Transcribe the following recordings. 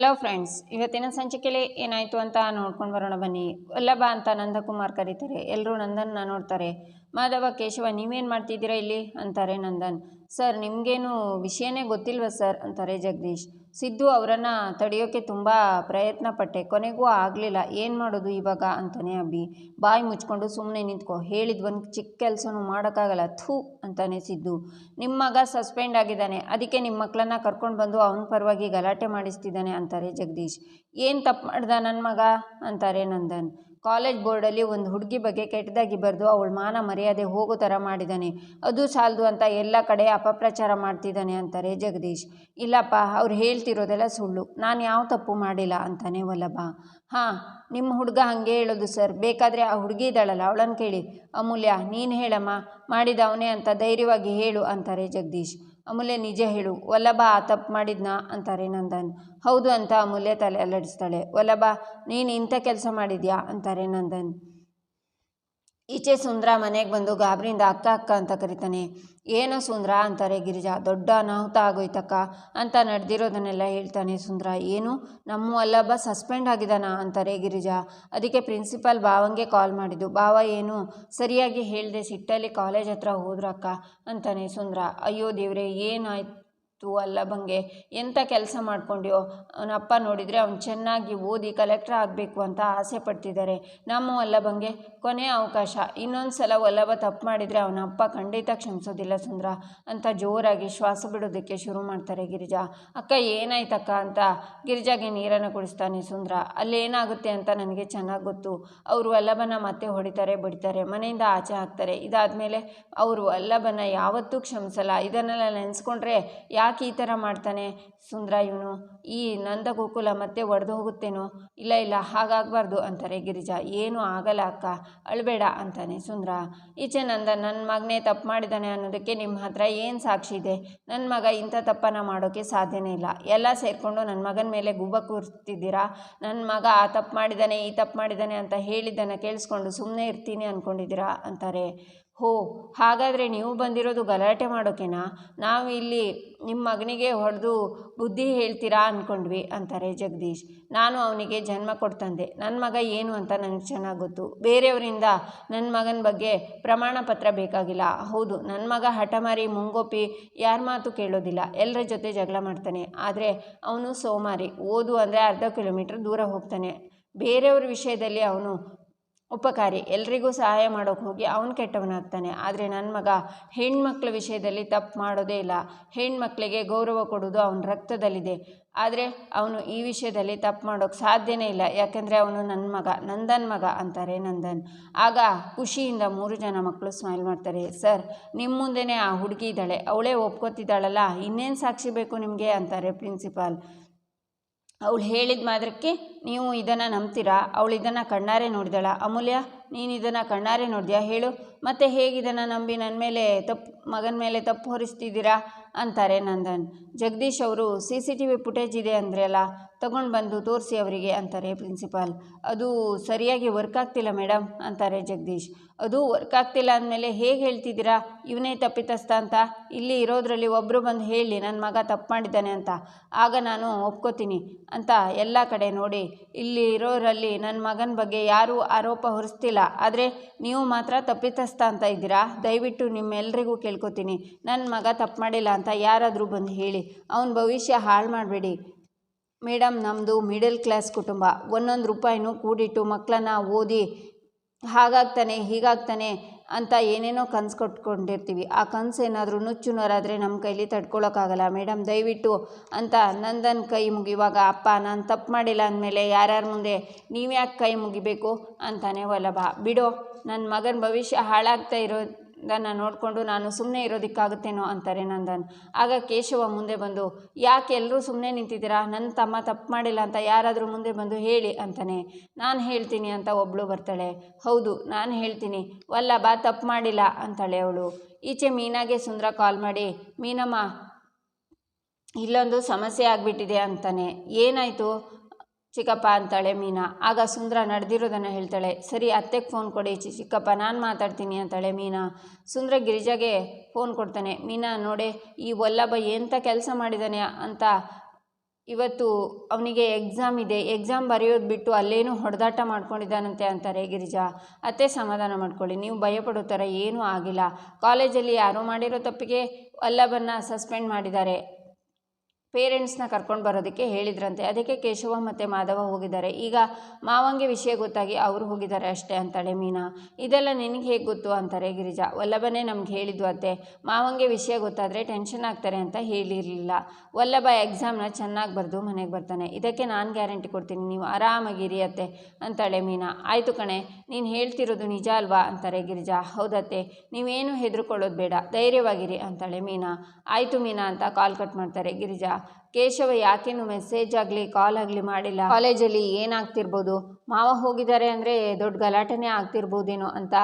Hello friends ಇವತ್ತಿನ ಸಂಚಿಕೆಯಲ್ಲಿ ಏನಾಯಿತು ಅಂತ ನೋಡ್ಕೊಂಡು ಬರೋಣ ಬನ್ನಿ. ವಲ್ಲಭ ಅಂತ ನಂದಕುಮಾರ್ ಕರೀತಾರೆ. ಎಲ್ಲರೂ ನಂದನ್ನ ನೋಡ್ತಾರೆ. ಮಾಧವ ಕೇಶವ, ನೀವೇನು ಮಾಡ್ತಿದ್ದೀರಾ ಇಲ್ಲಿ? ಅಂತಾರೆ ನಂದನ್. ಸರ್, ನಿಮಗೇನು ವಿಷಯನೇ ಗೊತ್ತಿಲ್ವ ಸರ್? ಅಂತಾರೆ ಜಗದೀಶ್. ಸಿದ್ದು ಅವರನ್ನು ತಡೆಯೋಕ್ಕೆ ತುಂಬ ಪ್ರಯತ್ನ ಪಟ್ಟೆ. ಕೊನೆಗೂ ಆಗಲಿಲ್ಲ. ಏನು ಮಾಡೋದು ಇವಾಗ? ಅಂತಾನೆ ಅಬ್ಬಿ ಬಾಯಿ ಮುಚ್ಕೊಂಡು ಸುಮ್ಮನೆ ನಿಂತ್ಕೊ. ಹೇಳಿದ ಒಂದು ಚಿಕ್ಕ ಕೆಲಸನೂ ಮಾಡೋಕ್ಕಾಗಲ್ಲ. ಥೂ, ಅಂತಾನೆ ಸಿದ್ದು. ನಿಮ್ಮ ಮಗ ಸಸ್ಪೆಂಡ್ ಆಗಿದ್ದಾನೆ. ಅದಕ್ಕೆ ನಿಮ್ಮ ಮಕ್ಕಳನ್ನ ಕರ್ಕೊಂಡು ಬಂದು ಅವನ ಪರವಾಗಿ ಗಲಾಟೆ ಮಾಡಿಸ್ತಿದ್ದಾನೆ, ಅಂತಾರೆ ಜಗದೀಶ್. ಏನು ತಪ್ಪು ಮಾಡ್ದ ನನ್ನ ಮಗ? ಅಂತಾರೆ ನಂದನ್. ಕಾಲೇಜ್ ಬೋರ್ಡಲ್ಲಿ ಒಂದು ಹುಡುಗಿ ಬಗ್ಗೆ ಕೆಟ್ಟದಾಗಿ ಬರೆದು ಅವಳ ಮಾನ ಮರ್ಯಾದೆ ಹೋಗೋ ಥರ ಮಾಡಿದ್ದಾನೆ ಅದು ಸಾಲದು ಅಂತ ಎಲ್ಲ ಕಡೆ ಅಪಪ್ರಚಾರ ಮಾಡ್ತಿದ್ದಾನೆ ಅಂತಾರೆ ಜಗದೀಶ್. ಇಲ್ಲಪ್ಪ, ಅವ್ರು ಹೇಳ್ತಿರೋದೆಲ್ಲ ಸುಳ್ಳು. ನಾನು ಯಾವ ತಪ್ಪು ಮಾಡಿಲ್ಲ ಅಂತಾನೆ ವಲ್ಲಭ. ಹಾಂ ನಿಮ್ಮ ಹುಡುಗ ಹಾಗೆ ಹೇಳೋದು ಸರ್. ಬೇಕಾದರೆ ಆ ಹುಡುಗಿ ಇದ್ದಾಳಲ್ಲ, ಅವಳನ್ನು ಕೇಳಿ. ಅಮೂಲ್ಯ, ನೀನು ಹೇಳಮ್ಮ. ಮಾಡಿದ ಅವನೇ ಅಂತ ಧೈರ್ಯವಾಗಿ ಹೇಳು ಅಂತಾರೆ ಜಗದೀಶ್. ಅಮೂಲ್ಯ ನಿಜ ಹೇಳು. ವಲ್ಲಭ ಆ ತಪ್ಪು ಮಾಡಿದ್ನಾ? ಅಂತಾರೆ ನಂದನ್. ಹೌದು ಅಂತ ಅಮೂಲ್ಯ ತಲೆ ಅಲ್ಲಡಿಸ್ತಾಳೆ. ವಲ್ಲಭ, ನೀನು ಇಂಥ ಕೆಲಸ ಮಾಡಿದ್ಯಾ? ಅಂತಾರೆ ನಂದನ್. ಈಚೆ ಸುಂದ್ರ ಮನೆಗೆ ಬಂದು ಗಾಬರಿಯಿಂದ ಅಕ್ಕ ಅಕ್ಕ ಅಂತ ಕರಿತಾನೆ. ಏನೋ ಸುಂದ್ರ? ಅಂತಾರೆ ಗಿರಿಜಾ. ದೊಡ್ಡ ಅನಾಹುತ ಆಗೋಯ್ತಕ್ಕ ಅಂತ ನಡೆದಿರೋದನ್ನೆಲ್ಲ ಹೇಳ್ತಾನೆ ಸುಂದ್ರ. ಏನು? ನಮ್ಮ ವಲ್ಲಭ ಸಸ್ಪೆಂಡ್ ಆಗಿದ್ದಾನ ಅಂತಾರೆ ಗಿರಿಜಾ. ಅದಕ್ಕೆ ಪ್ರಿನ್ಸಿಪಾಲ್ ಭಾವಂಗೆ ಕಾಲ್ ಮಾಡಿದ್ದು. ಭಾವ, ಏನು? ಸರಿಯಾಗಿ ಹೇಳಿದೆ ಸಿಟ್ಟಲ್ಲಿ ಕಾಲೇಜ್ ಹತ್ರ ಹೋದ್ರಕ್ಕ? ಅಂತಾನೆ ಸುಂದ್ರ. ಅಯ್ಯೋ ದೇವ್ರೆ, ಏನಾಯ್ತು? ವಲ್ಲಭಂಗೆ ಎಂಥ ಕೆಲಸ ಮಾಡ್ಕೊಂಡ್ಯೋ? ಅವನಪ್ಪ ನೋಡಿದರೆ ಅವ್ನು ಚೆನ್ನಾಗಿ ಓದಿ ಕಲೆಕ್ಟ್ರ್ ಆಗಬೇಕು ಅಂತ ಆಸೆ ಪಡ್ತಿದ್ದಾರೆ ನಮ್ಮ ವಲ್ಲಭಂಗೆ ಕೊನೆಯ ಅವಕಾಶ. ಇನ್ನೊಂದು ಸಲ ವಲ್ಲಭ ತಪ್ಪು ಮಾಡಿದರೆ ಅವನಪ್ಪ ಖಂಡಿತ ಕ್ಷಮಿಸೋದಿಲ್ಲ ಸುಂದ್ರ. ಅಂತ ಜೋರಾಗಿ ಶ್ವಾಸ ಬಿಡೋದಕ್ಕೆ ಶುರು ಮಾಡ್ತಾರೆ ಗಿರಿಜಾ. ಅಕ್ಕ, ಏನಾಯ್ತಕ್ಕ ಅಂತ ಗಿರಿಜಾಗೆ ನೀರನ್ನು ಕುಡಿಸ್ತಾನೆ ಸುಂದ್ರ. ಅಲ್ಲೇನಾಗುತ್ತೆ ಅಂತ ನನಗೆ ಚೆನ್ನಾಗಿ ಗೊತ್ತು. ಅವರು ವಲ್ಲಭನ ಮತ್ತೆ ಹೊಡಿತಾರೆ, ಬಡಿತಾರೆ. ಮನೆಯಿಂದ ಆಚೆ ಹಾಕ್ತಾರೆ ಇದಾದಮೇಲೆ ಅವರು ವಲ್ಲಭನ ಯಾವತ್ತೂ ಕ್ಷಮಿಸಲ್ಲ. ಇದನ್ನೆಲ್ಲ ನೆನೆಸ್ಕೊಂಡ್ರೆ ಯಾಕೆ ಈ ಥರ ಮಾಡ್ತಾನೆ? ಸುಂದ್ರ ಇವನು. ಈ ನಂದ ಗೋಕುಲ ಮತ್ತೆ ಒಡೆದು ಹೋಗುತ್ತೇನೋ? ಇಲ್ಲ ಇಲ್ಲ, ಹಾಗಾಗಬಾರ್ದು ಅಂತಾರೆ ಗಿರಿಜಾ. ಏನೂ ಆಗಲ್ಲ ಅಕ್ಕ. ಅಳಬೇಡ ಅಂತಾನೆ ಸುಂದ್ರ. ಈಚೆ ನಂದ ನನ್ನ ಮಗನೇ ತಪ್ಪು ಮಾಡಿದ್ದಾನೆ ಅನ್ನೋದಕ್ಕೆ ನಿಮ್ಮ ಹತ್ರ ಏನು ಸಾಕ್ಷಿ ಇದೆ? ನನ್ನ ಮಗ ಇಂಥ ತಪ್ಪನ್ನು ಮಾಡೋಕ್ಕೆ ಸಾಧ್ಯನೇ ಇಲ್ಲ. ಎಲ್ಲ ಸೇರಿಕೊಂಡು ನನ್ನ ಮಗನ ಮೇಲೆ ಗುಬ್ಬ ಕೂರ್ತಿದ್ದೀರಾ? ನನ್ನ ಮಗ ಆ ತಪ್ಪು ಮಾಡಿದ್ದಾನೆ ಈ ತಪ್ಪು ಮಾಡಿದ್ದಾನೆ ಅಂತ ಹೇಳಿದ್ದನ್ನು ಕೇಳಿಸ್ಕೊಂಡು ಸುಮ್ಮನೆ ಇರ್ತೀನಿ ಅಂದ್ಕೊಂಡಿದ್ದೀರಾ ಅಂತಾರೆ. ಹೋ, ಹಾಗಾದರೆ ನೀವು ಬಂದಿರೋದು ಗಲಾಟೆ ಮಾಡೋಕೆನಾ? ನಾವು ಇಲ್ಲಿ ನಿಮ್ಮ ಮಗನಿಗೆ ಹೊಡೆದು ಬುದ್ಧಿ ಹೇಳ್ತೀರಾ ಅಂದ್ಕೊಂಡ್ವಿ ಅಂತಾರೆ ಜಗದೀಶ್. ನಾನು ಅವನಿಗೆ ಜನ್ಮ ಕೊಡ್ತಂದೆ ನನ್ನ ಮಗ ಏನು ಅಂತ ನನಗೆ ಚೆನ್ನಾಗಿ ಗೊತ್ತು. ಬೇರೆಯವರಿಂದ ನನ್ನ ಮಗನ ಬಗ್ಗೆ ಪ್ರಮಾಣ ಪತ್ರ ಬೇಕಾಗಿಲ್ಲ. ಹೌದು ನನ್ನ ಮಗ ಹಠಮಾರಿ ಮುಂಗೋಪಿ ಯಾರ ಮಾತು ಕೇಳೋದಿಲ್ಲ. ಎಲ್ಲರ ಜೊತೆ ಜಗಳ ಮಾಡ್ತಾನೆ. ಆದರೆ ಅವನು ಸೋಮಾರಿ. ಓದು ಅಂದರೆ ಅರ್ಧ ಕಿಲೋಮೀಟ್ರ್ ದೂರ ಹೋಗ್ತಾನೆ. ಬೇರೆಯವ್ರ ವಿಷಯದಲ್ಲಿ ಅವನು ಉಪಕಾರಿ. ಎಲ್ರಿಗೂ ಸಹಾಯ ಮಾಡೋಕೆ ಹೋಗಿ ಅವನು ಕೆಟ್ಟವನಾಗ್ತಾನೆ. ಆದರೆ ನನ್ನ ಮಗ ಹೆಣ್ಮಕ್ಳ ವಿಷಯದಲ್ಲಿ ತಪ್ಪು ಮಾಡೋದೇ ಇಲ್ಲ. ಹೆಣ್ಮಕ್ಳಿಗೆ ಗೌರವ ಕೊಡೋದು ಅವನ ರಕ್ತದಲ್ಲಿದೆ. ಆದರೆ ಅವನು ಈ ವಿಷಯದಲ್ಲಿ ತಪ್ಪು ಮಾಡೋಕ್ಕೆ ಸಾಧ್ಯನೇ ಇಲ್ಲ. ಯಾಕೆಂದರೆ ಅವನು ನನ್ನ ಮಗ, ನಂದನ್ ಮಗ ಅಂತಾರೆ ನಂದನ್. ಆಗ ಖುಷಿಯಿಂದ ಮೂರು ಜನ ಮಕ್ಕಳು ಸ್ಮೈಲ್ ಮಾಡ್ತಾರೆ. ಸರ್ ನಿಮ್ಮ ಮುಂದೆನೇ ಆ ಹುಡುಗಿ ಇದ್ದಾಳೆ. ಅವಳೇ ಒಪ್ಕೋತಿದ್ದಾಳಲ್ಲ. ಇನ್ನೇನು ಸಾಕ್ಷಿ ಬೇಕು ನಿಮಗೆ? ಅಂತಾರೆ ಪ್ರಿನ್ಸಿಪಾಲ್. ಅವಳು ಹೇಳಿದ ಮಾತ್ರಕ್ಕೆ ನೀವು ಇದನ್ನು ನಂಬ್ತೀರಾ? ಅವಳು ಇದನ್ನು ಕಣ್ಣಾರೆ ನೋಡಿದಾಳ. ಅಮೂಲ್ಯ, ನೀನು ಇದನ್ನು ಕಣ್ಣಾರೆ ನೋಡಿದ್ಯಾ? ಹೇಳು. ಮತ್ತೆ ಹೇಗೆ ಇದನ್ನು ನಂಬಿ ನನ್ನ ಮೇಲೆ ತಪ್ಪು, ಮಗನ ಮೇಲೆ ತಪ್ಪು ಹೊರಿಸ್ತಿದ್ದೀರಾ? ಅಂತಾರೆ ನಂದನ್. ಜಗದೀಶ್ ಅವರು C C T V footage ಇದೆ ಅಂದ್ರಲ್ಲ ತಗೊಂಡು ಬಂದು ತೋರಿಸಿ ಅವರಿಗೆ ಅಂತಾರೆ ಪ್ರಿನ್ಸಿಪಾಲ್ ಅದು ಸರಿಯಾಗಿ ವರ್ಕ್ ಆಗ್ತಿಲ್ಲ ಮೇಡಮ್ ಅಂತಾರೆ ಜಗದೀಶ್. ಅದು ವರ್ಕ್ ಆಗ್ತಿಲ್ಲ ಅಂದಮೇಲೆ ಹೇಗೆ ಹೇಳ್ತಿದ್ದೀರಾ? ಇವನೇ ತಪ್ಪಿತಸ್ಥ ಅಂತ? ಇಲ್ಲಿ ಇರೋದರಲ್ಲಿ ಒಬ್ಬರು ಬಂದು ಹೇಳಿ ನನ್ನ ಮಗ ತಪ್ಪು ಮಾಡಿದ್ದಾನೆ ಅಂತ. ಆಗ ನಾನು ಒಪ್ಕೋತೀನಿ ಅಂತ ಎಲ್ಲ ಕಡೆ ನೋಡಿ. ಇಲ್ಲಿ ಇರೋರಲ್ಲಿ ನನ್ನ ಮಗನ ಬಗ್ಗೆ ಯಾರೂ ಆರೋಪ ಹೊರಿಸ್ತಿಲ್ಲ. ಆದರೆ ನೀವು ಮಾತ್ರ ತಪ್ಪಿತಸ್ಥ ಅಂತ ಇದ್ದೀರಾ? ದಯವಿಟ್ಟು ನಿಮ್ಮೆಲ್ಲರಿಗೂ ಕೇಳ್ಕೊತೀನಿ. ನನ್ನ ಮಗ ತಪ್ಪು ಮಾಡಿಲ್ಲ ಅಂತ ಯಾರಾದರೂ ಬಂದು ಹೇಳಿ. ಅವನ ಭವಿಷ್ಯ ಹಾಳು ಮಾಡಬೇಡಿ. ಮೇಡಮ್ ನಮ್ಮದು ಮಿಡಲ್ ಕ್ಲಾಸ್ ಕುಟುಂಬ. ಒಂದೊಂದು ರೂಪಾಯಿನೂ ಕೂಡಿಟ್ಟು ಮಕ್ಕಳನ್ನ ಓದಿ ಹಾಗಾಗ್ತಾನೆ, ಹೀಗಾಗ್ತಾನೆ ಅಂತ ಏನೇನೋ ಕನಸು ಕಟ್ಕೊಂಡಿರ್ತೀವಿ. ಆ ಕನಸು ಏನಾದರೂ ನುಚ್ಚು ನೂರಾದರೆ ನಮ್ಮ ಕೈಲಿ ತಡ್ಕೊಳ್ಳೋಕ್ಕಾಗಲ್ಲ ಮೇಡಮ್, ದಯವಿಟ್ಟು ಅಂತ ನಂದನ್ ಕೈ ಮುಗಿಯುವಾಗ, ಅಪ್ಪ, ನಾನು ತಪ್ಪು ಮಾಡಿಲ್ಲ ಅಂದಮೇಲೆ ಯಾರ್ಯಾರ ಮುಂದೆ ನೀವ್ಯಾಕೆ ಕೈ ಮುಗಿಬೇಕು? ಅಂತಾನೆ ವಲ್ಲಭ. ಬಿಡೋ ನನ್ನ ಮಗನ ಭವಿಷ್ಯ ಹಾಳಾಗ್ತಾ ಇರೋದನ್ನು ನೋಡಿಕೊಂಡು ನಾನು ಸುಮ್ಮನೆ ಇರೋದಕ್ಕಾಗುತ್ತೇನೋ ಅಂತಾರೆ ನಂದನ್. ಆಗ ಕೇಶವ ಮುಂದೆ ಬಂದು, ಯಾಕೆ ಎಲ್ಲರೂ ಸುಮ್ಮನೆ ನಿಂತಿದ್ದೀರಾ? ನನ್ನ ತಮ್ಮ ತಪ್ಪು ಮಾಡಿಲ್ಲ ಅಂತ ಯಾರಾದರೂ ಮುಂದೆ ಬಂದು ಹೇಳಿ ಅಂತಾನೆ. ನಾನು ಹೇಳ್ತೀನಿ ಅಂತ ಒಬ್ಬಳು ಬರ್ತಾಳೆ. ಹೌದು, ನಾನು ಹೇಳ್ತೀನಿ. ವಲ್ಲ ಬಾ ತಪ್ಪು ಮಾಡಿಲ್ಲ ಅಂತಾಳೆ ಅವಳು. ಈಚೆ ಮೀನಾಗೆ ಸುಂದರ ಕಾಲ್ ಮಾಡಿ, ಮೀನಮ್ಮ, ಇಲ್ಲೊಂದು ಸಮಸ್ಯೆ ಆಗಿಬಿಟ್ಟಿದೆ ಅಂತಾನೆ. ಏನಾಯಿತು? ಚಿಕ್ಕಪ್ಪ ಅಂತಾಳೆ ಮೀನಾ. ಆಗ ಸುಂದರ ನಡೆದಿರೋದನ್ನು ಹೇಳ್ತಾಳೆ, ಸರಿ, ಅತ್ತೆಗೆ ಫೋನ್ ಕೊಡಿ. ಚಿ, ಚಿಕ್ಕಪ್ಪ, ನಾನು ಮಾತಾಡ್ತೀನಿ, ಅಂತಾಳೆ ಮೀನಾ. ಸುಂದರ ಗಿರಿಜಾಗೆ ಫೋನ್ ಕೊಡ್ತಾನೆ, ಮೀನಾ, ನೋಡೆ, ಈ ವಲ್ಲಭ ಎಂಥ ಕೆಲಸ ಮಾಡಿದ್ದಾನೆ ಅಂತ ಇವತ್ತು ಅವನಿಗೆ ಎಕ್ಸಾಮ್ ಇದೆ. ಎಕ್ಸಾಮ್ ಬರೆಯೋದು ಬಿಟ್ಟು ಅಲ್ಲೇನೂ ಹೊಡೆದಾಟ ಮಾಡ್ಕೊಂಡಿದ್ದಾನಂತೆ ಅಂತಾರೆ ಗಿರಿಜಾ. ಅತ್ತೆ, ಸಮಾಧಾನ ಮಾಡ್ಕೊಳ್ಳಿ. ನೀವು ಭಯಪಡೋ ಥರ ಏನೂ ಆಗಿಲ್ಲ. ಕಾಲೇಜಲ್ಲಿ ಯಾರೋ ಮಾಡಿರೋ ತಪ್ಪಿಗೆ ವಲ್ಲಭನ್ನ ಸಸ್ಪೆಂಡ್ ಮಾಡಿದ್ದಾರೆ. ಪೇರೆಂಟ್ಸ್ನ ಕರ್ಕೊಂಡು ಬರೋದಕ್ಕೆ ಹೇಳಿದ್ರಂತೆ. ಅದಕ್ಕೆ ಕೇಶವ ಮತ್ತು ಮಾಧವ ಹೋಗಿದ್ದಾರೆ. ಈಗ ಮಾವಂಗೆ ವಿಷಯ ಗೊತ್ತಾಗಿ ಅವರು ಹೋಗಿದ್ದಾರೆ ಅಷ್ಟೇ ಅಂತಾಳೆ ಮೀನಾ. ಇದೆಲ್ಲ ನಿನಗೆ ಹೇಗೆ ಗೊತ್ತು ಅಂತಾರೆ ಗಿರಿಜಾ. ವಲ್ಲಭನೇ ನಮ್ಗೆ ಹೇಳಿದ್ದು ಅತ್ತೆ. ಮಾವಂಗೆ ವಿಷಯ ಗೊತ್ತಾದರೆ ಟೆನ್ಷನ್ ಆಗ್ತಾರೆ ಅಂತ ಹೇಳಿರಲಿಲ್ಲ. ವಲ್ಲಭ ಎಕ್ಸಾಮ್ನ ಚೆನ್ನಾಗಿ ಬರೆದು ಮನೆಗೆ ಬರ್ತಾನೆ. ಇದಕ್ಕೆ ನಾನು ಗ್ಯಾರಂಟಿ ಕೊಡ್ತೀನಿ. ನೀವು ಆರಾಮಾಗಿರಿ ಅತ್ತೆ ಅಂತಾಳೆ ಮೀನಾ. ಆಯಿತು ಕಣೆ, ನೀನು ಹೇಳ್ತಿರೋದು ನಿಜ ಅಲ್ವಾ ಅಂತಾರೆ ಗಿರಿಜಾ. ಹೌದತ್ತೆ ನೀವೇನು ಹೆದರ್ಕೊಳ್ಳೋದು ಬೇಡ. ಧೈರ್ಯವಾಗಿರಿ ಅಂತಾಳೆ ಮೀನಾ. ಆಯಿತು ಮೀನಾ ಅಂತ ಕಾಲ್ ಕಟ್ ಮಾಡ್ತಾರೆ ಗಿರಿಜಾ. ಕೇಶವ ಯಾಕೇನು ಮೆಸೇಜ್ ಆಗಲಿ ಕಾಲ್ ಆಗಲಿ ಮಾಡಿಲ್ಲ. ಕಾಲೇಜಲ್ಲಿ ಏನಾಗ್ತಿರ್ಬೋದು? ಮಾವ ಹೋಗಿದ್ದಾರೆ ಅಂದರೆ ದೊಡ್ಡ ಗಲಾಟೆನೇ ಆಗ್ತಿರ್ಬೋದೇನೋ ಅಂತ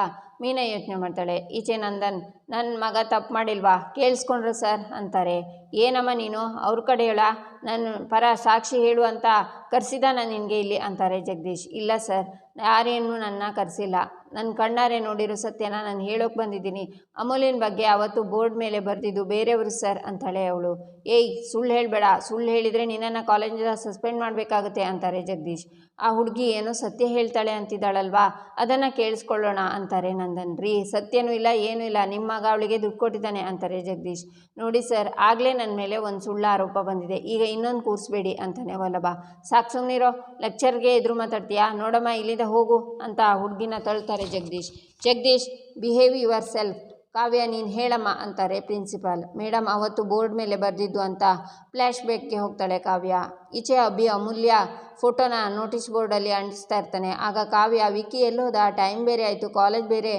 ಮೀನಾ ಯೋಚನೆ ಮಾಡ್ತಾಳೆ. ಈಚೆ ನಂದನ್ ನನ್ನ ಮಗ ತಪ್ಪು ಮಾಡಿಲ್ವಾ? ಕೇಳಿಸ್ಕೊಂಡ್ರು ಸರ್ ಅಂತಾರೆ. ಏನಮ್ಮ ನೀನು? ಅವ್ರ ಕಡೆ ಹೇಳ. ನನ್ನ ಪರ ಸಾಕ್ಷಿ ಹೇಳು ಅಂತ ಕರೆಸಿದ ನಾನು ನಿನಗೆ ಇಲ್ಲಿ ಅಂತಾರೆ ಜಗದೀಶ್. ಇಲ್ಲ ಸರ್ ಯಾರೇನು ನನ್ನ ಕರೆಸಿಲ್ಲ. ನನ್ನ ಕಣ್ಣಾರೆ ನೋಡಿರೋ ಸತ್ಯನ ನಾನು ಹೇಳೋಕೆ ಬಂದಿದ್ದೀನಿ. ಅಮೂಲಿನ ಬಗ್ಗೆ ಅವತ್ತು ಬೋರ್ಡ್ ಮೇಲೆ ಬರೆದಿದ್ದು ಬೇರೆಯವರು ಸರ್ ಅಂತಾಳೆ ಅವಳು. ಏಯ್, ಸುಳ್ಳು ಹೇಳಬೇಡ. ಸುಳ್ಳು ಹೇಳಿದರೆ ನಿನ್ನನ್ನು ಕಾಲೇಜಿಂದ ಸಸ್ಪೆಂಡ್ ಮಾಡಬೇಕಾಗುತ್ತೆ ಅಂತಾರೆ ಜಗದೀಶ್. ಆ ಹುಡುಗಿ ಏನೋ ಸತ್ಯ ಹೇಳ್ತಾಳೆ ಅಂತಿದ್ದಾಳಲ್ವಾ? ಅದನ್ನು ಕೇಳಿಸ್ಕೊಳ್ಳೋಣ ಅಂತಾರೆ ನಂದನ್. ರೀ, ಸತ್ಯನೂ ಇಲ್ಲ, ಏನೂ ಇಲ್ಲ. ನಿಮ್ಮ ಮಗ ಅವಳಿಗೆ ದುಡ್ಡು ಕೊಟ್ಟಿದ್ದಾನೆ ಅಂತಾರೆ ಜಗದೀಶ್. ನೋಡಿ ಸರ್, ಆಗಲೇ ನನ್ನ ಮೇಲೆ ಒಂದು ಸುಳ್ಳು ಆರೋಪ ಬಂದಿದೆ. ಈಗ ಇನ್ನೊಂದು ಕೂರಿಸ್ಬೇಡಿ ಅಂತಾನೆ ವಲ್ಲಭ. ಸಾಕು ಸುಮ್ಮನಿರೋ ಲೆಕ್ಚರ್ಗೆ ಎದುರು ಮಾತಾಡ್ತೀಯಾ? ನೋಡಮ್ಮ, ಇಲ್ಲಿಂದ ಹೋಗು ಅಂತ ಆ ಹುಡುಗಿನ ತಳ್ತಾರೆ. Jagadish. Jagadish behave yourself Kavya ನೀನು ಹೇಳಮ್ಮ ಅಂತಾರೆ ಪ್ರಿನ್ಸಿಪಾಲ್. ಮೇಡಮ್ ಅವತ್ತು ಬೋರ್ಡ್ ಮೇಲೆ ಬರೆದಿದ್ದು ಅಂತ ಫ್ಲ್ಯಾಶ್ ಬ್ಯಾಕ್ಗೆ ಹೋಗ್ತಾಳೆ ಕಾವ್ಯ. ಈಚೆ ಅಭಿ ಅಮೂಲ್ಯ ಫೋಟೋನ ನೋಟಿಸ್ ಬೋರ್ಡಲ್ಲಿ ಅಂಟಿಸ್ತಾ ಇರ್ತಾನೆ. ಆಗ ಕಾವ್ಯ ವಿಕಿ ಎಲ್ಲೋದ? ಟೈಮ್ ಬೇರೆ ಆಯಿತು. ಕಾಲೇಜ್ ಬೇರೆ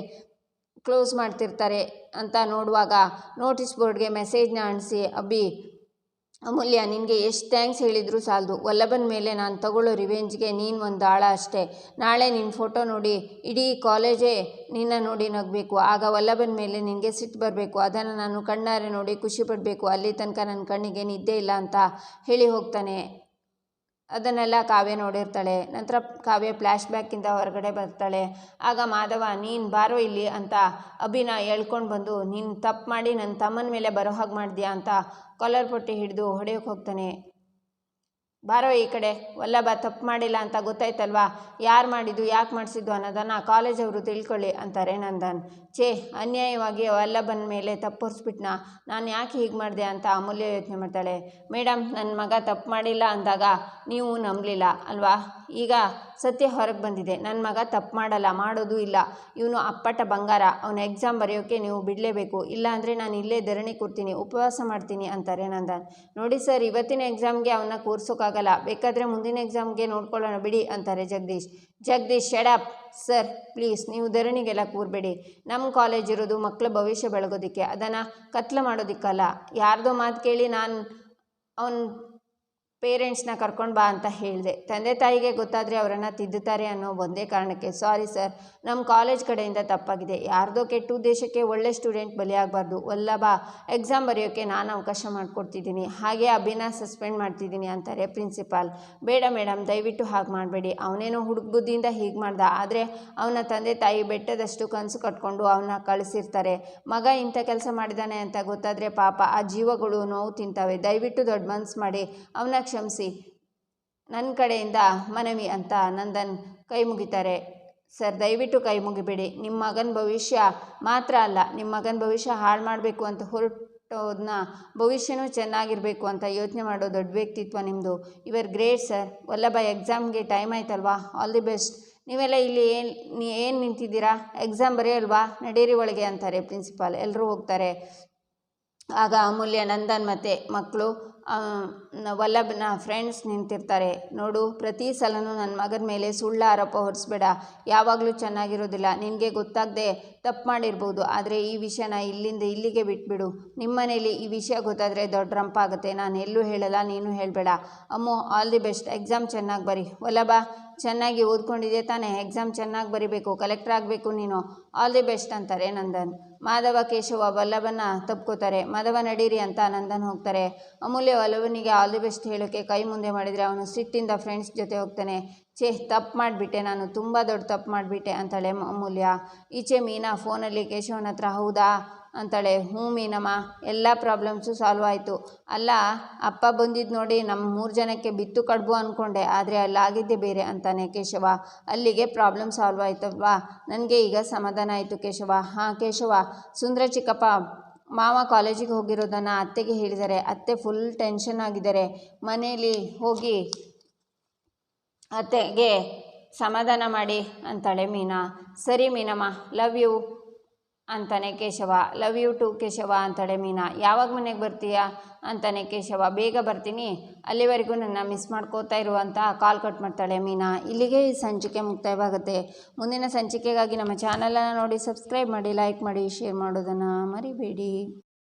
ಕ್ಲೋಸ್ ಮಾಡ್ತಿರ್ತಾರೆ ಅಂತ ನೋಡುವಾಗ ನೋಟಿಸ್ ಬೋರ್ಡ್ಗೆ ಮೆಸೇಜ್ನ ಅಂಟಿಸಿ ಅಬ್ಬಿ ಅಮೂಲ್ಯ, ನಿನಗೆ ಎಷ್ಟು ಥ್ಯಾಂಕ್ಸ್ ಹೇಳಿದರೂ ಸಾಲದು. ವಲ್ಲಭನ ಮೇಲೆ ನಾನು ತಗೊಳ್ಳೋ ರಿವೆಂಜ್ಗೆ ನೀನು ಒಂದು ಆಳ ಅಷ್ಟೇ. ನಾಳೆ ನಿನ್ನ ಫೋಟೋ ನೋಡಿ, ಇಡೀ ಕಾಲೇಜೇ ನಿನ್ನ ನೋಡಿ ನಗಬೇಕು. ಆಗ ವಲ್ಲಭನ ಮೇಲೆ ನಿನಗೆ ಸಿಟ್ಟು ಬರಬೇಕು. ಅದನ್ನು ನಾನು ಕಣ್ಣಾರೆ ನೋಡಿ ಖುಷಿ ಪಡಬೇಕು. ಅಲ್ಲಿ ತನಕ ನನ್ನ ಕಣ್ಣಿಗೆ ನಿದ್ದೆ ಇಲ್ಲ ಅಂತ ಹೇಳಿ ಹೋಗ್ತಾನೆ. ಅದನ್ನೆಲ್ಲ ಕಾವ್ಯ ನೋಡಿರ್ತಾಳೆ. ನಂತರ ಕಾವ್ಯ ಫ್ಲ್ಯಾಶ್ ಬ್ಯಾಕಿಂದ ಹೊರಗಡೆ ಬರ್ತಾಳೆ. ಆಗ ಮಾಧವ, ನೀನು ಬಾರೋ ಇಲ್ಲಿ ಅಂತ ಅಭಿನ ಎಳ್ಕೊಂಡು ಬಂದು, ನೀನು ತಪ್ಪು ಮಾಡಿ ನನ್ನ ತಮ್ಮನ ಮೇಲೆ ಬರೋ ಹಾಗೆ ಮಾಡಿದ್ಯಾ ಅಂತ ಕಾಲರ್ ಪಟ್ಟಿ ಹಿಡಿದು ಹೊಡೆಯೋಕೆ ಹೋಗ್ತಾನೆ. ಬಾರೋ ಈ ಕಡೆ. ವಲ್ಲಭ ತಪ್ಪು ಮಾಡಿಲ್ಲ ಅಂತ ಗೊತ್ತಾಯ್ತಲ್ವಾ? ಯಾರು ಮಾಡಿದ್ದು, ಯಾಕೆ ಮಾಡಿಸಿದ್ದು ಅನ್ನೋದನ್ನು ಕಾಲೇಜವರು ತಿಳ್ಕೊಳ್ಳಿ ಅಂತಾರೆ ನಂದನ್. ಛೇ, ಅನ್ಯಾಯವಾಗಿ ವಲ್ಲಭನ ಮೇಲೆ ತಪ್ಪು ಹೊರಿಸ್ಬಿಟ್ನ ನಾನು ಯಾಕೆ ಹೀಗೆ ಮಾಡಿದೆ ಅಂತ ಅಮೂಲ್ಯ ಯೋಚನೆ ಮಾಡ್ತಾಳೆ. ಮೇಡಮ್ ನನ್ನ ಮಗ ತಪ್ಪು ಮಾಡಿಲ್ಲ ಅಂದಾಗ ನೀವು ನಂಬಲಿಲ್ಲ, ಅಲ್ವಾ? ಈಗ ಸತ್ಯ ಹೊರಗೆ ಬಂದಿದೆ. ನನ್ನ ಮಗ ತಪ್ಪು ಮಾಡಲ್ಲ, ಮಾಡೋದು ಇಲ್ಲ. ಇವನು ಅಪ್ಪಟ ಬಂಗಾರ. ಅವನ ಎಕ್ಸಾಮ್ ಬರೆಯೋಕ್ಕೆ ನೀವು ಬಿಡಲೇಬೇಕು. ಇಲ್ಲ ಅಂದರೆ ನಾನು ಇಲ್ಲೇ ಧರಣಿ ಕೂರ್ತೀನಿ, ಉಪವಾಸ ಮಾಡ್ತೀನಿ ಅಂತಾರೆ ನಂದನ್. ನೋಡಿ ಸರ್, ಇವತ್ತಿನ ಎಕ್ಸಾಮ್ಗೆ ಅವನ್ನ ಕೂರ್ಸೋಕ್ಕಾಗಲ್ಲ ಬೇಕಾದರೆ ಮುಂದಿನ ಎಕ್ಸಾಮ್ಗೆ ನೋಡ್ಕೊಳ್ಳೋಣ ಬಿಡಿ ಅಂತಾರೆ Jagadish. Jagadish shut up sir please ನೀವು ಧರಣಿಗೆಲ್ಲ ಕೂರಬೇಡಿ. ನಮ್ಮ ಕಾಲೇಜ್ ಇರೋದು ಮಕ್ಕಳ ಭವಿಷ್ಯ ಬೆಳಗೋದಕ್ಕೆ ಅದನ್ನು ಕತ್ಲು ಮಾಡೋದಕ್ಕಲ್ಲ. ಯಾರ್ದೋ ಮಾತು ಕೇಳಿ ನಾನು ಅವನ ಪೇರೆಂಟ್ಸ್ನ ಕರ್ಕೊಂಡು ಬಾ ಅಂತ ಹೇಳಿದೆ. ತಂದೆ ತಾಯಿಗೆ ಗೊತ್ತಾದರೆ ಅವರನ್ನು ತಿದ್ದುತ್ತಾರೆ ಅನ್ನೋ ಒಂದೇ ಕಾರಣಕ್ಕೆ, ಸಾರಿ ಸರ್ ನಮ್ಮ ಕಾಲೇಜ್ ಕಡೆಯಿಂದ ತಪ್ಪಾಗಿದೆ. ಯಾರ್ದೋ ಕೆಟ್ಟ ಉದ್ದೇಶಕ್ಕೆ ಒಳ್ಳೆ ಸ್ಟೂಡೆಂಟ್ ಬಲಿಯಾಗಬಾರ್ದು. ಬಾ, ಎಕ್ಸಾಮ್ ಬರೆಯೋಕ್ಕೆ ನಾನು ಅವಕಾಶ ಮಾಡಿಕೊಡ್ತಿದ್ದೀನಿ. ಹಾಗೆ ಅಭಿನ ಸಸ್ಪೆಂಡ್ ಮಾಡ್ತಿದ್ದೀನಿ ಅಂತಾರೆ ಪ್ರಿನ್ಸಿಪಾಲ್. ಬೇಡ ಮೇಡಮ್ ದಯವಿಟ್ಟು ಹಾಗೆ ಮಾಡಬೇಡಿ. ಅವನೇನೋ ಹುಡುಗ ಬುದ್ಧಿಯಿಂದ ಹೀಗೆ ಮಾಡ್ದ. ಆದರೆ ಅವನ ತಂದೆ ತಾಯಿ ಬೆಟ್ಟದಷ್ಟು ಕನಸು ಕಟ್ಕೊಂಡು ಅವನ್ನ ಕಳಿಸಿರ್ತಾರೆ. ಮಗ ಇಂಥ ಕೆಲಸ ಮಾಡಿದ್ದಾನೆ ಅಂತ ಗೊತ್ತಾದರೆ ಪಾಪ ಆ ಜೀವಗಳು ನೋವು ತಿಂತಾವೆ. ದಯವಿಟ್ಟು ದೊಡ್ಡ ಮನ್ಸು ಮಾಡಿ. ಅವನ ಕ್ಷಮಿಸಿ. ನನ್ನ ಕಡೆಯಿಂದ ಮನವಿ ಅಂತ ನಂದನ್ ಕೈ ಮುಗಿತಾರೆ ಸರ್, ದಯವಿಟ್ಟು ಕೈ ಮುಗಿಬೇಡಿ ನಿಮ್ಮ ಮಗನ ಭವಿಷ್ಯ ಮಾತ್ರ ಅಲ್ಲ ನಿಮ್ಮ ಮಗನ ಭವಿಷ್ಯ ಹಾಳು ಮಾಡಬೇಕು ಅಂತ ಹೊರಟೋದನ್ನ ಭವಿಷ್ಯನೂ ಚೆನ್ನಾಗಿರಬೇಕು ಅಂತ ಯೋಚನೆ ಮಾಡೋ ದೊಡ್ಡ ವ್ಯಕ್ತಿತ್ವ ನಿಮ್ಮದು ಇವರ್ ಗ್ರೇಟ್ ಸರ್ ವಲ್ಲಭ ಎಕ್ಸಾಮ್ಗೆ ಟೈಮ್ ಆಯ್ತಲ್ವಾ? ಆಲ್ ದಿ ಬೆಸ್ಟ್ ನೀವೆಲ್ಲ ಇಲ್ಲಿ ಏನು, ನೀ ಏನು ನಿಂತಿದ್ದೀರಾ? ಎಕ್ಸಾಮ್ ಬರೆಯಲ್ವಾ? ನಡೀರಿ ಒಳಗೆ ಅಂತಾರೆ ಪ್ರಿನ್ಸಿಪಾಲ್ ಎಲ್ಲರೂ ಹೋಗ್ತಾರೆ. ಆಗ ಅಮೂಲ್ಯ, ನಂದನ್ ಮತ್ತು ಮಕ್ಕಳು ವಲ್ಲಭನ ಫ್ರೆಂಡ್ಸ್ ನಿಂತಿರ್ತಾರೆ. ನೋಡು, ಪ್ರತಿ ಸಲನೂ ನನ್ನ ಮಗನ ಮೇಲೆ ಸುಳ್ಳು ಆರೋಪ ಹೊರಿಸ್ಬೇಡ. ಯಾವಾಗಲೂ ಚೆನ್ನಾಗಿರೋದಿಲ್ಲ. ನಿನಗೆ ಗೊತ್ತಾಗದೆ ತಪ್ಪು ಮಾಡಿರ್ಬೋದು. ಆದರೆ ಈ ವಿಷಯನ ಇಲ್ಲಿಂದ ಇಲ್ಲಿಗೆ ಬಿಟ್ಬಿಡು. ನಿಮ್ಮನೇಲಿ ಈ ವಿಷಯ ಗೊತ್ತಾದರೆ ದೊಡ್ಡ ರಂಪ ಆಗುತ್ತೆ. ನಾನು ಎಲ್ಲೂ ಹೇಳಲ್ಲ, ನೀನು ಹೇಳಬೇಡ. Ammu all the best exam ಚೆನ್ನಾಗಿ ಬರಿ. ವಲ್ಲಭ, ಚೆನ್ನಾಗಿ ಓದ್ಕೊಂಡಿದ್ದೆ ತಾನೇ. ಎಕ್ಸಾಮ್ ಚೆನ್ನಾಗಿ ಬರಿಬೇಕು. ಕಲೆಕ್ಟರ್ ಆಗಬೇಕು ನೀನು. ಆಲ್ ದಿ ಬೆಸ್ಟ್ ಅಂತಾರೆ ನಂದನ್. ಮಾಧವ, ಕೇಶವ ವಲ್ಲಭನ ತಪ್ಕೋತಾರೆ ಮಾಧವ, ನಡೀರಿ ಅಂತ ನಂದನ್ ಹೋಗ್ತಾರೆ. ಅಮೂಲ್ಯ, ವಲ್ಲಭನಿಗೆ ಆಲ್ ದಿ ಬೆಸ್ಟ್ ಹೇಳೋಕ್ಕೆ ಕೈ ಮುಂದೆ ಮಾಡಿದರೆ ಅವನು ಸಿಟ್ಟಿಂದ ಫ್ರೆಂಡ್ಸ್ ಜೊತೆ ಹೋಗ್ತಾನೆ. ಛೇ, ತಪ್ಪು ಮಾಡಿಬಿಟ್ಟೆ ನಾನು, ತುಂಬ ದೊಡ್ಡ ತಪ್ಪು ಮಾಡಿಬಿಟ್ಟೆ ಅಂತಾಳೆ ಅಮೂಲ್ಯ. ಈಚೆ ಮೀನಾ ಫೋನಲ್ಲಿ ಕೇಶವನ ಹತ್ರ, ಹೌದಾ? ಅಂತಾಳೆ, ಹ್ಞೂ ಮೀನಮ್ಮ, ಎಲ್ಲ ಪ್ರಾಬ್ಲಮ್ಸು ಸಾಲ್ವ್ ಆಯಿತು. ಅಲ್ಲ, ಅಪ್ಪ ಬಂದಿದ್ದು ನೋಡಿ ನಮ್ಮ ಮೂರು ಜನಕ್ಕೆ ಬಿತ್ತು ಕಡ್ಬು ಅಂದ್ಕೊಂಡೆ ಆದರೆ ಅಲ್ಲಾಗಿದ್ದೆ ಬೇರೆ, ಅಂತಾನೆ ಕೇಶವ. ಅಲ್ಲಿಗೆ ಪ್ರಾಬ್ಲಮ್ ಸಾಲ್ವ್ ಆಯ್ತಲ್ವಾ? ನನಗೆ ಈಗ ಸಮಾಧಾನ ಆಯಿತು ಕೇಶವ. ಹಾಂ, ಕೇಶವ. ಸುಂದರ ಚಿಕ್ಕಪ್ಪ, ಮಾವ ಕಾಲೇಜಿಗೆ ಹೋಗಿರೋದನ್ನು ಅತ್ತೆಗೆ ಹೇಳಿದ್ದಾರೆ ಅತ್ತೆ ಫುಲ್ ಟೆನ್ಷನ್ ಆಗಿದ್ದಾರೆ ಮನೇಲಿ ಹೋಗಿ ಅತ್ತೆಗೆ ಸಮಾಧಾನ ಮಾಡಿ, ಅಂತಾಳೆ ಮೀನಾ. ಸರಿ ಮೀನಮ್ಮ ಲವ್ ಯು ಅಂತಾನೆ Keshava love you too Keshava ಅಂತಾಳೆ ಮೀನಾ. ಯಾವಾಗ ಮನೆಗೆ ಬರ್ತೀಯಾ? ಅಂತಾನೆ ಕೇಶವ. ಬೇಗ ಬರ್ತೀನಿ. ಅಲ್ಲಿವರೆಗೂ ನನ್ನ ಮಿಸ್ ಮಾಡ್ಕೋತಾ ಇರು ಅಂತ ಕಾಲ್ ಕಟ್ ಮಾಡ್ತಾಳೆ ಮೀನಾ. ಇಲ್ಲಿಗೆ ಈ ಸಂಚಿಕೆ ಮುಕ್ತಾಯವಾಗುತ್ತೆ. ಮುಂದಿನ ಸಂಚಿಕೆಗಾಗಿ ನಮ್ಮ ಚಾನಲನ್ನು ನೋಡಿ ಸಬ್ಸ್ಕ್ರೈಬ್ ಮಾಡಿ ಲೈಕ್ ಮಾಡಿ ಶೇರ್ ಮಾಡೋದನ್ನು ಮರಿಬೇಡಿ.